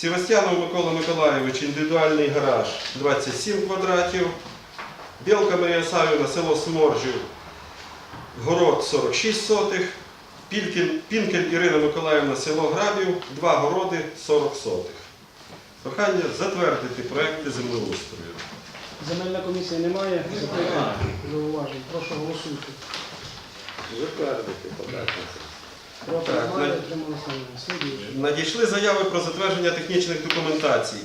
Севастьянов Микола Миколайович, індивідуальний гараж 27 квадратів. Білка Марія Савівна, село Сморжів, город 46 сотих. Пінкель Ірина Миколаївна, село Грабів, два городи 40 сотих. Прохання затвердити проекти землеустрою. Земельна комісія немає. Зауважень. Прошу голосуйте. Затвердити подати. Отрималися Надійшли заяви про затвердження технічних документацій.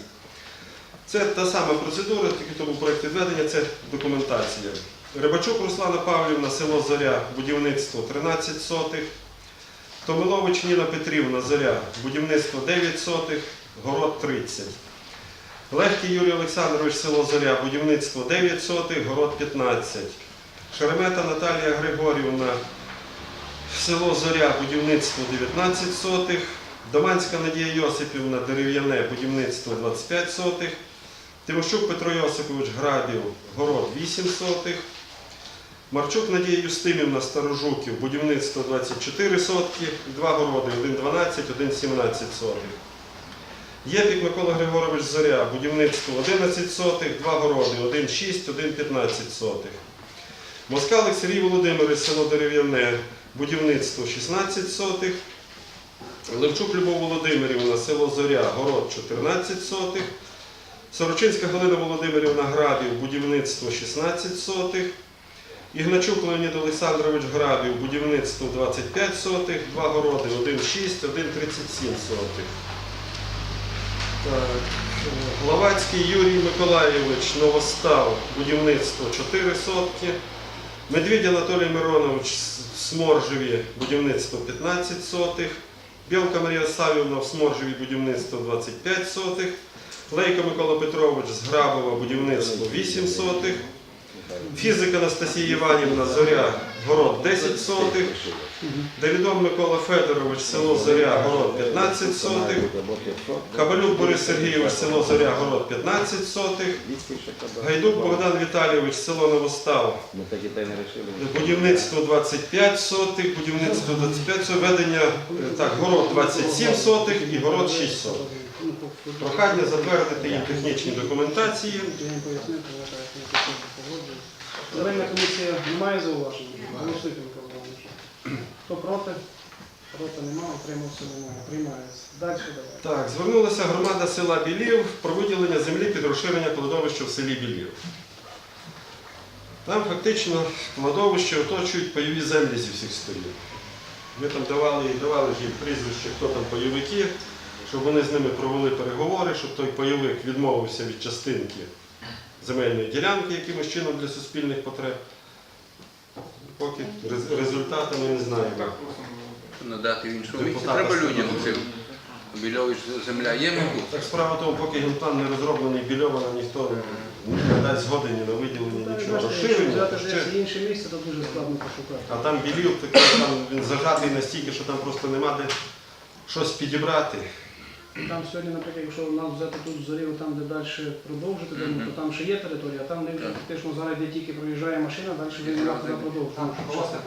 Це та сама процедура, тільки тому проєкті відведення це документація. Рибачук Руслана Павлівна, село Зоря, будівництво 13 сотих. Томилович Ніна Петрівна, Зоря, будівництво 9 сотих, город 30. Легкий Юрій Олександрович, село Зоря, будівництво 9 сотих, город 15. Шеремета Наталія Григорівна, Село Зоря, будівництво 19 сотих. Доманська Надія Йосипівна, дерев'яне, будівництво 25 сотих. Тимощук Петро Йосипович Грабів, город 8 сотих. Марчук Надія Юстимівна, Старожуків, будівництво 24 сотки. Два городи, один 12, один 17 сотих. Єпік Микола Григорович Зоря, будівництво 11 сотих, два городи, один 6, один 15 сотих. Москалик Сергій Володимирович, село Дерев'яне, будівництво 16 сотих. Левчук Любов Володимирівна, село Зоря, город 14 сотих. Сорочинська Галина Володимирівна Грабів, будівництво 16 сотих. Ігначук Леонід Олександрович Грабів, будівництво 25 сотих, два городи, 1,6, 1,37 сотих. Так. Гловацький Юрій Миколайович, Новостав, будівництво 4 сотки. Медвідь Анатолій Миронович в Сморжеві, будівництво 15 сотих. Білка Марія Савівна в Сморжеві, будівництво 25 сотих. Лейко Микола Петрович з Грабова, будівництво 8 сотих. Фізик Анастасія Іванівна, Зоря, город 10 сотих. Давідов Микола Федорович, село Зоря, город 15 сотих. Кабалюк Борис Сергійович, село Зоря, город 15 сотих. Гайдук Богдан Віталійович, село Новостав, будівництво 25 сотих, будівництво 25 сотих, ведення, так, город 27 сотих і город 6 сотих. Прохання затвердити їм технічні документації. Земельна комісія не має зауважень. Голосуйте, Микола Іванович. Хто проти? Проти немає, утримався немає. Приймається. Далі давай. Так, звернулася громада села Білів про виділення землі під розширення кладовища в селі Білів. Там фактично кладовище оточують пайові землі зі всіх сторін. Ми там давали і давали їм прізвище, хто там пайовики, щоб вони з ними провели переговори, щоб той пайовик відмовився від частинки земельної ділянки якимось чином для суспільних потреб. Поки рез- результати ми не знаємо. надати в іншому місці. Треба людям цим. Більович земля є, мабуть. Так справа в тому, поки генплан не розроблений більовано, ніхто не дасть згоди ні на виділення, нічого. Розширення, взяти десь інше місце, то дуже складно пошукати. А там білів, такий, там він зажатий настільки, що там просто нема де щось підібрати. Там сьогодні, наприклад, якщо нас взяти тут в там де далі продовжити, де, Мгм. то там ще є територія, а там не фактично зараз, де тільки проїжджає машина, далі вже продовжити. Тому що чесно,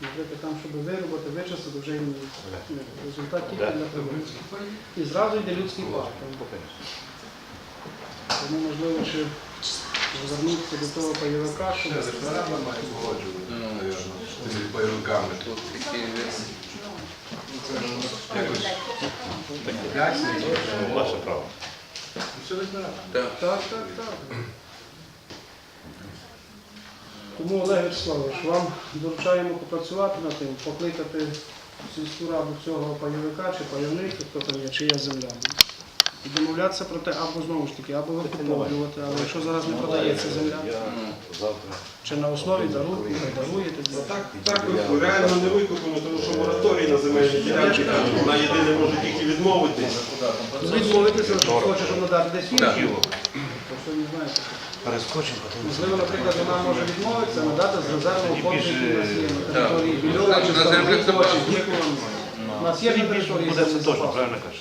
Наприклад, там, щоб вирубати, вичистити, вже ну, результат тільки для продовження. І зразу йде людський парк. Тому можливо ще звернутися до того пайовика, щоб Ну, тут такі Ваше право. так. Так, так. Тому, Олег Вячеславович, вам доручаємо попрацювати над тим, покликати сільську раду цього пайовика чи пайовника, хто там є, чия земля. І домовлятися про те, або знову ж таки, або викуповувати, але якщо зараз не продається земля, Завтра. чи на основі дару, даруєте, Ну, Так, так реально не викупимо, тому що мораторій на земельні ділянки, вона єдине може тільки відмовитись. відмовитися, що хоче, щоб надати десь не потім. Можливо, наприклад, вона може відмовитися, надати з резервного фонду, який у нас є на території Більова, чи Ставрогу, чи. Дніпро. У нас є на території Буде це точно, правильно кажеш.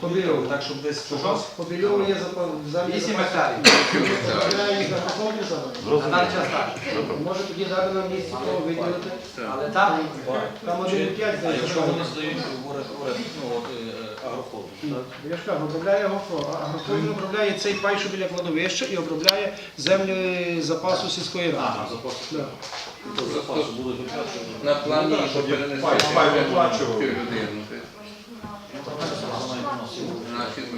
По Більову. Так, щоб десь Що? По Більову є запас. 8 запас. гектарів. Представляємо на зараз. На даний час так. Може тоді дати нам місце того виділити. Але там Там 1,5 А якщо вони здають в оренду, ну, от, е, Я ж кажу, обробляє агрофло. А агрофло обробляє цей пай, що біля кладовища, і обробляє землю запасу сільської ради. Ага, запас. Да. Запасу буде виплачено. На плані Ну, щоб перенести пай- пай виплачував. людину. Вона має вносити. Значить,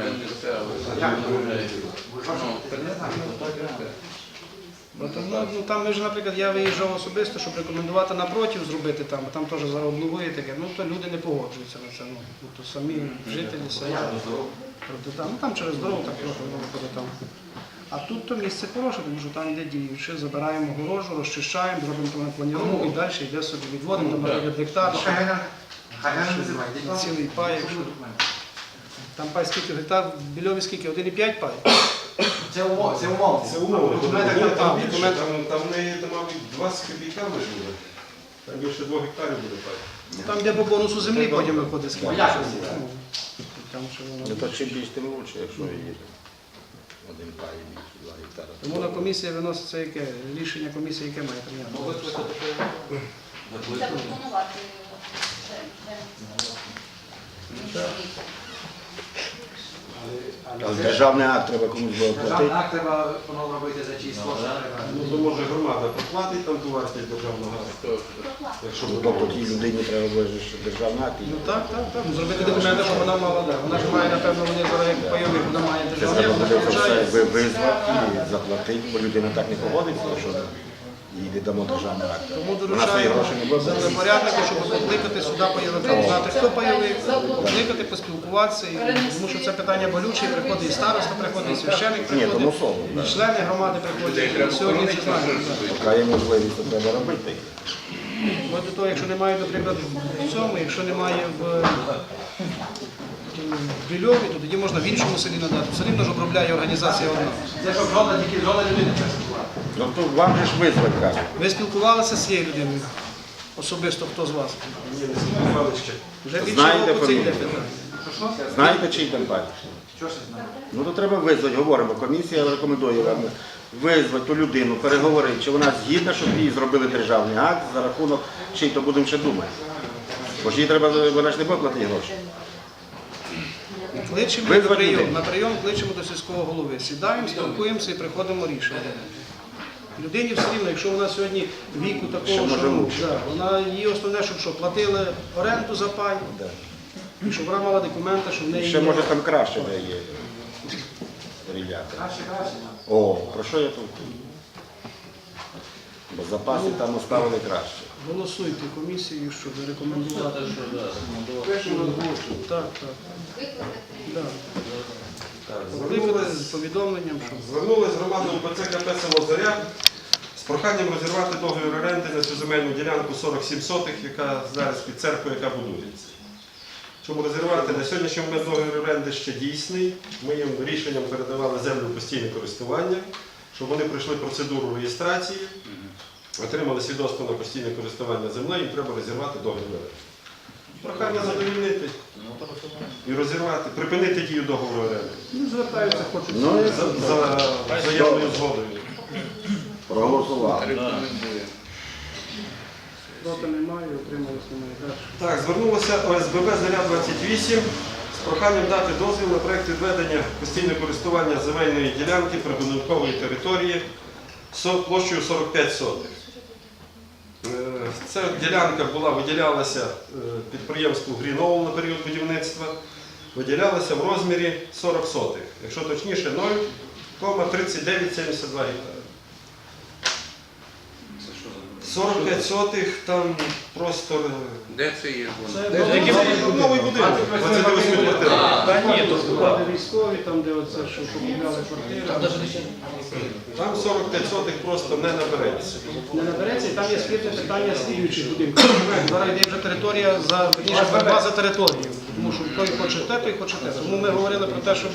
Бо там, ну, ну, там ми вже, наприклад, я виїжджав особисто, щоб рекомендувати напротив зробити там, а там теж зараз облугує таке, ну то люди не погоджуються на це. Ну, ну, то самі жителі села. Проти там, ну там через дорогу так трохи воно виходить там. А тут то місце хороше, тому що там йде діюче, забираємо огорожу, розчищаємо, зробимо там планіровку і далі йде собі. Відводимо там наприклад, гектар, ще цілий пай. Якщо... Там пай скільки гектар, в Більові скільки? 1,5 пай? Це умови, це умови. Це. Документи Документи там, там більше, документи. там, неї, там, мабуть, 20 копійками живе. Там більше 2 гектарів буде пай. Там де по бонусу землі потім виходить скільки. Ну, це? Ну, Там воно. Ну чим більше, тим лучше, якщо є один пай більше, два гектара. Тому на комісії виноситься яке рішення комісії, яке має прийняти. Запропонувати Але державний акт треба комусь було Державний платити. акт треба воно робити за чиїсь кошти. Ну, то може громада проплатить там ту вартість державного газу. Якщо буде Тобто тій людині треба було ж державний акт. Ну так, так, так. Ну, Зробити документи, щоб вона мала, да. Вона ж має, напевно, вони зараз як пайовик, вона має Це державний, треба вона буде все визвати і заплатити, бо людина так не погодиться, що їй не дамо державний акт. Тому буде. землепоряднику, щоб покликати сюди пайовика, знати, хто пайовик, покликати, поспілкуватися. І- Тому що це питання болюче, і приходить і староста, приходить і священик, тому приходить, слово. і члени громади приходять. І сьогодні це знаємо. Поки є можливість, то треба робити. От до того, якщо немає, наприклад, в цьому, якщо немає в, в Більові, то тоді можна в іншому селі надати. Все рівно ж обробляє організація одна. Це щоб жодна, тільки жодна людина не спілкувала. Ну то вам же ж визвать кажуть. Ви спілкувалися з цією людиною? Особисто хто з вас? Вже більше Знаєте року це йде фамілію? питання. Знаєте, чий там пай? Що це знає? Ну то треба визвати, говоримо. Комісія рекомендує вам визвати ту людину, переговорити, чи вона згідна, щоб їй зробили державний акт за рахунок, чий то будемо ще думати. Бо ж їй треба, вона ж не буде платити гроші. Кличемо Визвати на прийом. людей. На прийом кличемо до сільського голови. Сідаємо, спілкуємося і приходимо рішення. Людині все рівно, якщо вона сьогодні віку такого, що ну, да, вона її основне, щоб що, платили оренду за пай, Да. і щоб вона мала документи, що в неї Ще є. може там краще де є стріляти. Краще, краще. О, про що я тут? Бо запаси там оставили краще. Голосуйте комісію, щоб рекомендувати. Те, що да, рекомендувати. Так, так. Да. Так, Викликати звернулись, з повідомленням, що звернулись громади УПЦ КП село Зоря з проханням розірвати договір оренди на цю земельну ділянку 47 сотих, яка зараз під церквою, яка будується. Чому розірвати? На сьогоднішній момент договір оренди ще дійсний. Ми їм рішенням передавали землю в постійне користування, щоб вони пройшли процедуру реєстрації, отримали свідоцтво на постійне користування землею, їм треба розірвати договір оренди. Прохання задовільнити і розірвати, припинити дію договору оренди. ну, звертаються, хочуть. Ну, за заявною згодою. Проголосували. Рекомендую. Проти немає, отрималось немає. Далі. Так, звернулося ОСББ Заря 28 з проханням дати дозвіл на проєкт відведення постійне користування земельної ділянки прибудинкової території со- площею 45 сотих. Е, Ця ділянка була, виділялася е, підприємству Гріноул на період будівництва, виділялася в розмірі 40 сотих, якщо точніше 0,3972 гектари. 45 сотих там просто е, Де це є? Це новий- новий будинок, 28 квартир. Та ні, то склади військові, там де оце, що покупляли квартири. Там 45 сотих просто не набереться. Не набереться, і там є спірне питання слідуючих будинків. Зараз йде вже територія за верніше, боротьба за територію. Тому що той хоче те, той хоче те. Тому ми говорили про те, щоб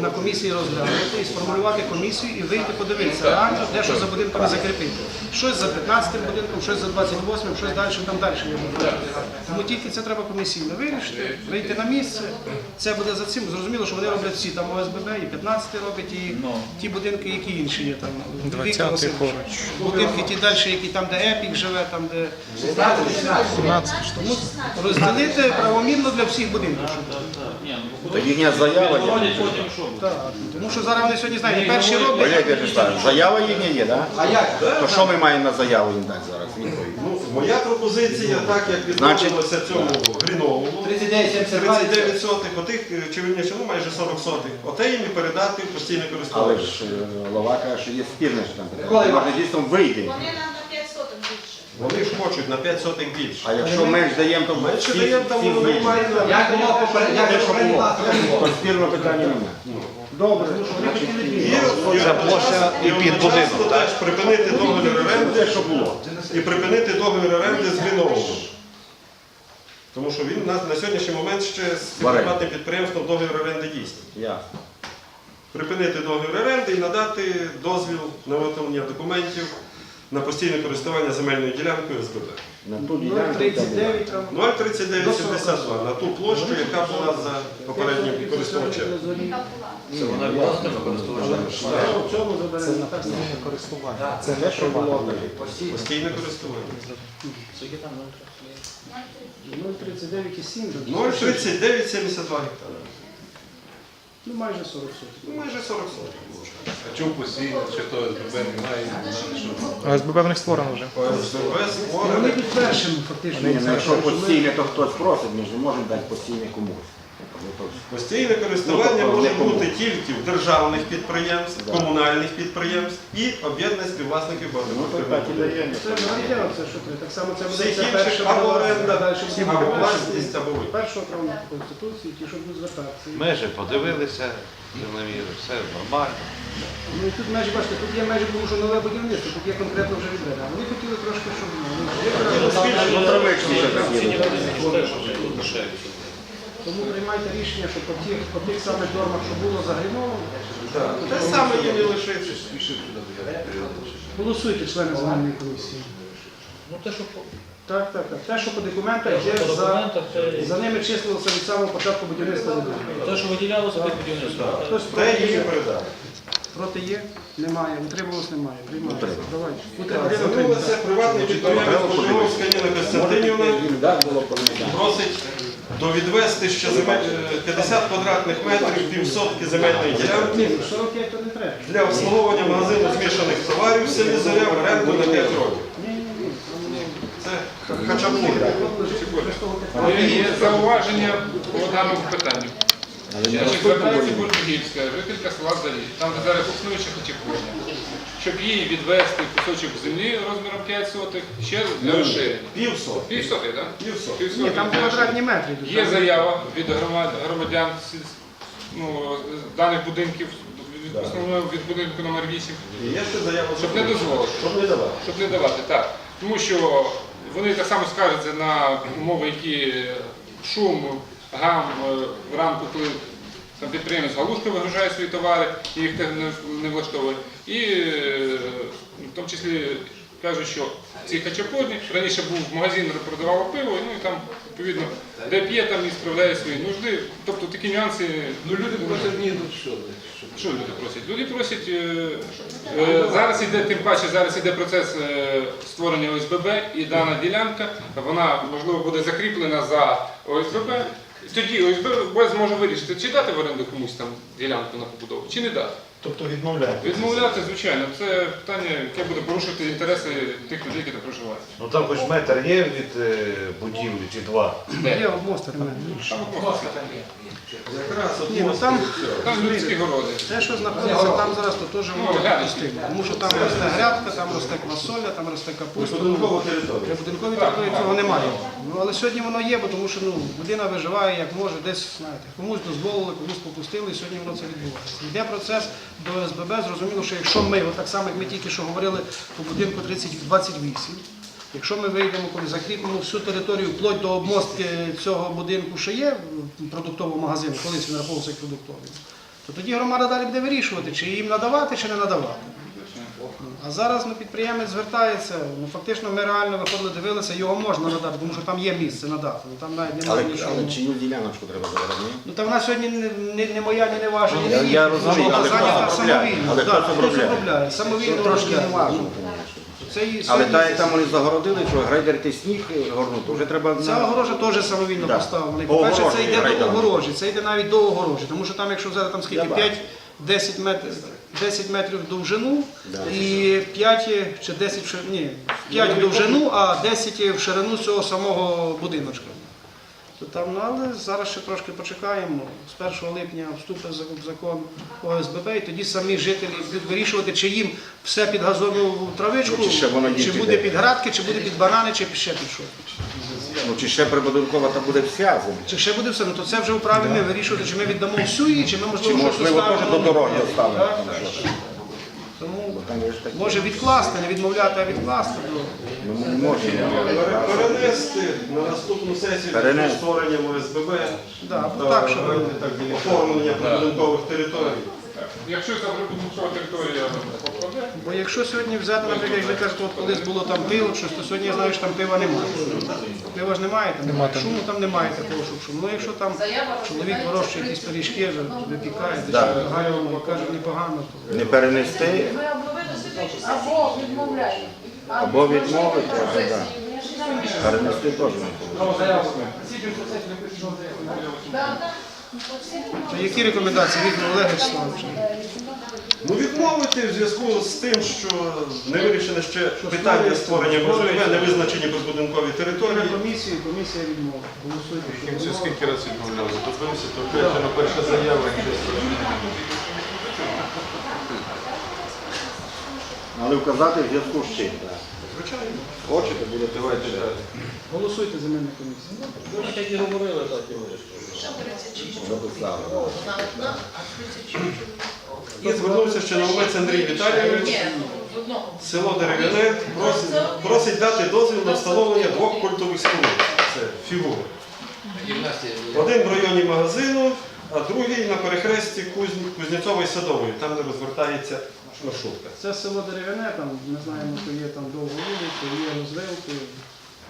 на комісії розглянути і сформулювати комісію і вийти подивитися реально, де що за будинками закріпити. Щось за 15 будинком, щось за 28, щось далі, там далі є. Тому тільки це треба комісійно вирішити, вийти на місце. Це буде за цим. Зрозуміло, що вони роблять всі там ОСББ, і 15 робить, і ті будинки, які інші є там. Будинки ті далі, які там, де Епік живе, там, де 17. тому розділити правомірно для всіх будинків. Щоб Так, так. Ні, ну, То їхня заява є. Відгородять потім що буде? Так, тому що зараз вони сьогодні знаєте, перші роблять. Вячеславович, заява їхня є, так? А як? То що ми маємо на заяву їм дати зараз? Відповідь. Ну, моя пропозиція, так як Значить- цьому Гріновому, 39,72. 39 сотих, отих, е, чи вірніше, ну майже 40 сотих, оте їм і передати в постійне Але користування. ж е, голова каже, що є спірне, що там Микола питання. Може дійсно вийде. Вони нам на 5 соток більше. Вони ж хочуть на 5 сотих більше. А якщо менш даємо, то Менше даємо, воно вийде. має Як було попередньо, як було? То спірного питання немає. Добре, ну вони. Це площа і під будинок. теж припинити договір оренди, що було. і припинити договір оренди з Гріновим. Тому що він у нас на сьогоднішній момент ще з В приватним підприємством договір оренди дійсний. Припинити договір оренди і надати дозвіл на виготовлення документів на постійне користування земельною ділянкою СББ. На ту ділянку 0,39 там. 03972 на ту площу, яка була за попереднім користувачем. Це вона власними користувачами. В цьому заберемо так само. Це те, що було. Постійно. Постійне користування. 0,39,7 вже. 03972 гектара. Ну майже 40 сотень. Ну, майже 40 сотень. А чому постійно, чи то СББ немає, що? А СББ в них створено вже. СББ Вони створене. підтверджені фактично. Ну, якщо Що постійне, то хтось просить, ми ж не можемо дати постійне комусь. Ну. Постійне користування Ну, може бути тільки в державних підприємств, Да. комунальних підприємств і об'єднання співвласників Ну, багатоквартирних. даємо. Це це що. Так само це буде це інших або оренда, або власність, або ви. Першого травня Конституції, ті, що будуть звертатися. Межі подивилися, землеміри, все нормально. Ну і тут межі, бачите, тут є межі, тому що нове будівництво, тут є конкретно вже відведено. А Вони хотіли трошки, щоб ну, Ну. Тому приймайте рішення, що по тих, по тих самих нормах, що було за Гріновим, Так. Те саме їм і лишиться. голосуйте члени земельної комісії. Ну те, що по Так, так, так. Те, що по документах є по за, документах, це за ними числилося від самого початку будівництва будинку. те, що виділялося під будівництво. Хтось Те проти є? передати. Проти є? Немає. Утримувалось немає. Приймається. Так, Утрималось. Звернулася приватний підприємець Божиновська Ніна Костянтинівна. їм так було довідвести ще земель, е, 50 квадратних метрів, півсотки земельної ділянки Ні, 45 то не треба. для обслуговування магазину змішаних товарів в селі Зоря в оренду на 5 років. Це хачапур. Є зауваження по даному питанню. Звертається будемо. Жителька села Залі, там де зараз існуюча хачапурня, щоб їй відвести кусочок землі розміром 5 сотих, ще для розширення. Півсотки. Пів сотих, так? Півсотки. Пів Ні, сотих там для квадратні розширення. метри. йдуть. Є заява від громад- громадян сіль- ну, даних будинків, від, Так. основно від будинку номер 8, І є ще заява. щоб не дозволити. Щоб не давати. Щоб не давати, так. Тому що вони так само скаржаться на умови, які шум, гам е, вранку, коли там підприємець галушка вигружає свої товари, і їх не, не влаштовує. І е, в тому числі кажуть, що ці хачапурні раніше був магазин, де продавав пиво, ну і там відповідно, де п'є, там і справляє свої нужди. Тобто такі нюанси. Ну люди просять ні, що? Що люди просять? Люди просять е, е, зараз іде, тим паче зараз іде процес е, створення ОСББ, і дана ділянка вона можливо буде закріплена за ОСББ. Тоді ОСББ зможе вирішити, чи дати в оренду комусь там ділянку на побудову, чи не дати. Тобто відмовляють. Відмовляти, звичайно, це питання, яке буде порушувати інтереси тих людей, які там проживають. Ну там хоч метр є від е, будівлі чи два. Є обмостер. Там Якраз Ні, ну там. Там людські городи. те, що знаходиться там зараз, то теж Ну, воно глянь. Тому що там росте грядка, там росте квасоля, там росте капуста. Прибудинкова територія. Для території цього немає. Ну, але сьогодні воно є, бо тому що ну, людина виживає як може, десь, знаєте, комусь дозволили, комусь попустили, і сьогодні воно це відбувається. Йде процес до СББ, зрозуміло, що якщо ми, так само, як ми тільки що говорили по будинку 3028, якщо ми вийдемо, коли закріпимо всю територію вплоть до обмостки цього будинку, що є продуктового магазину, колись він рахувався як продуктовий, то тоді громада далі буде вирішувати, чи їм надавати, чи не надавати. А зараз ну, підприємець звертається, ну фактично ми реально виходили, дивилися, його можна надати, тому що там є місце надати. Ну, там навіть Але, немає нічого. але чию діляночку треба забирати? ні? Ну там вона сьогодні не, не, не моя, ні не ваша, ні не я розумію, але хто зайнята обробляє? самовільно. Але хто Так, це обробляє? обробляє. Самовільно трошки не важливо. Це і Але сьогодні- так як там вони загородили, що грейдерити сніг е, горнути, вже треба Ця на- огорожа теж самовільно Да. поставлена. І, По По-перше, це йде до огорожі, це йде навіть до огорожі. Тому що там, якщо взяти там скільки Я бачу. 5-10 метрів, 10 метрів довжину Да. і 5 чи 10 в ширину, ні, 5 в довжину, а 10 в ширину цього самого будиночка. То там, ну, але зараз ще трошки почекаємо. З 1 липня вступить закон- ОСББ, і тоді самі жителі будуть вирішувати, чи їм все під газову травичку, Ну, чи чи буде піде. під градки, чи буде під банани, чи ще під що. Ну, чи ще прибудинкова та буде вся земля. Чи ще буде все? Ну то це вже вправі ми вирішувати, чи ми віддамо всю її, чи ми Чи можливо щось можливо теж до дороги оставимо Ж такі. може відкласти, не відмовляти, а відкласти. бо Ну, ми не можемо. Пере- Перенести на наступну сесію Перенести. створенням ОСББ Да, або та так, щоб оформлення прибудинкових територій. Якщо прибудинкова територія попаде, Бо якщо сьогодні взяти, наприклад, як ви кажете, от колись було там пиво, щось, то сьогодні я знаю, що там пива немає. Пива ж немає, там немає. шуму там немає такого, щоб шуму. Ну якщо там чоловік вирощує якісь пиріжки, вже випікає, Да. да. каже, непогано, то Не перенести Або відмовляємо. або відмовити, да. перенести теж не. Які рекомендації Віктор Олегович Славович? Ну відмовити в зв'язку з тим, що не вирішено ще питання створення ОСББ, не визначені прибудинкові території. комісію, комісія відмовила. Голосуйте. скільки разів відмовляли? Затопився, то на перша заява. Але вказати в зв'язку з чим. Звичайно. Хочете, будете Давайте. Голосуйте за мене комісію. Ну, так як і говорили, так і вирішили. Що 36? записали. Одна одна, а 36. І звернувся ще Новомець Андрій Віталійович. Одному. Село Дерев'яне просить, просить дати дозвіл на встановлення двох культових споруд. Це фігури. Один в районі магазину, а другий на перехресті Кузь- Кузнєцової Садової, там де розвертається маршрутка. Це село Дерев'яне, там ми знаємо, що є там довго вулиці, є розвилки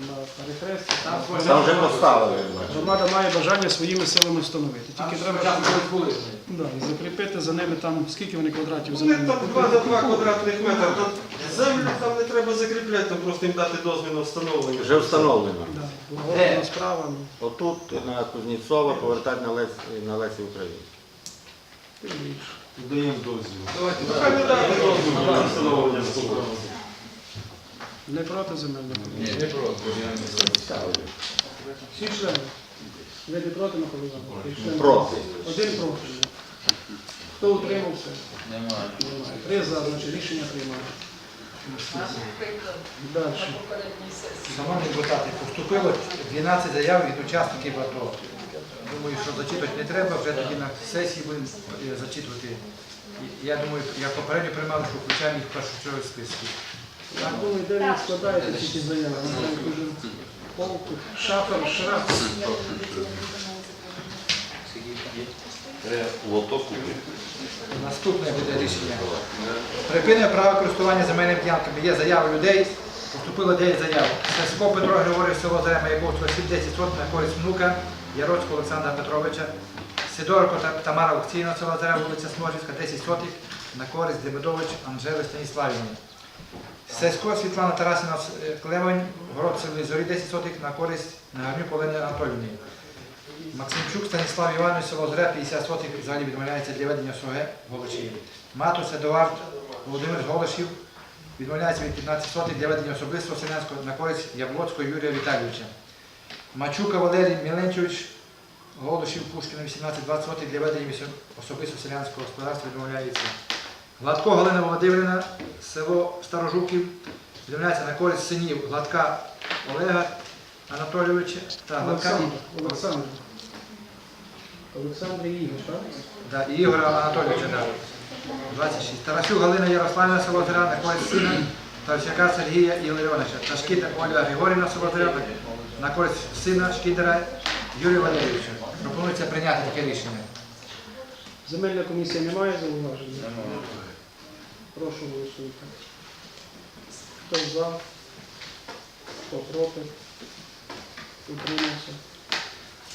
на перехресті. Там Там вже поставили. громада має бажання своїми силами встановити. Тільки треба да, і закріпити за ними там, скільки вони квадратів Вони землі. там 2 на 2 квадратних метри, там землю там не треба закріпляти, там просто їм дати дозвіл на встановлення. Вже встановлено. Да, благородна справа. ну, Отут на Кузнєцова повертати на Лесі, на Лесі України. Даємо дозвіл. Хай не дати дозвіл на встановлення споруд. Не проти земельних. Ні, не проти. Всі члени. Ви не проти Михайло Іванович? Проти. Один проти. Хто утримався? Немає. Немає. Три за, значить рішення приймає. Далі. Шановні депутати, поступило 12 заяв від учасників АТО. Думаю, що зачитувати не треба, вже тоді на сесії будемо е, зачитувати. Я думаю, як попередньо приймали, що включаємо їх в першочергові списки. Я думаю, де він складається ці заяви. Ну, полки, шафер, шраф. Лоток купити. Наступне буде рішення. Припинення права користування земельними ділянками. Є заяви людей. Поступило 9 заяв. Сеско Петро Григорій, село Зарема, Яковського, 10 сот на користь внука Яроцького Олександра Петровича. Сидорко та Тамара Окційна, Зарема, вулиця Сможівська, 10 сотих на користь Демидович Анжели Станіславівні. Сесько Світлана Тарасина е, Клевань, город селі Зорі 10 сотих на користь Нагарню Олени Анатолівні. Максимчук Станіслав Іванович, село Зре, 50 сотих, взагалі відмовляється для ведення СОГ Голошів. Матус Едуард Володимир Голошів відмовляється від 15 сотих для ведення особистого селянського на користь Яблоцького Юрія Віталійовича. Мачука Валерій Міленчович, Голошів Пушкіна, 18-20 сотих для ведення особистого селянського господарства відмовляється. Гладко Галина Володимирівна, село Старожуків, відмовляється на користь синів Гладка Олега Анатолійовича та Гладка Олександр. Олександр. Ігор, так? Да, і Ігора Анатолійовича, да. 26. Тарасюк Галина Ярославівна Солозаря на користь сина Тарасяка Сергія Іларіоновича. Та Шкіда Ольга Григорівна Солозаря на користь сина Шкідера Юрія Валерійовича. Пропонується прийняти таке рішення. Земельна комісія не має зауважень? Прошу голосуйте. Хто за? Хто проти? Утримався?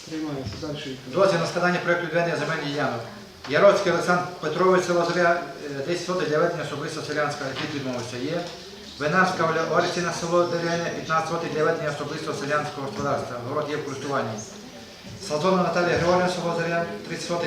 Приймається. Далі. Дозвіл на складання проєкту відведення земельних ділянок. Яроцький Олександр Петрович Солозаря, 10 сотень для ведення особисто селянського, який відмовився є. Винарська Оля Орестіна, село Деляне, 15 років для ведення селянського господарства. Город є в користуванні. Сазонова Наталія Григорівна, село Заря, 30 років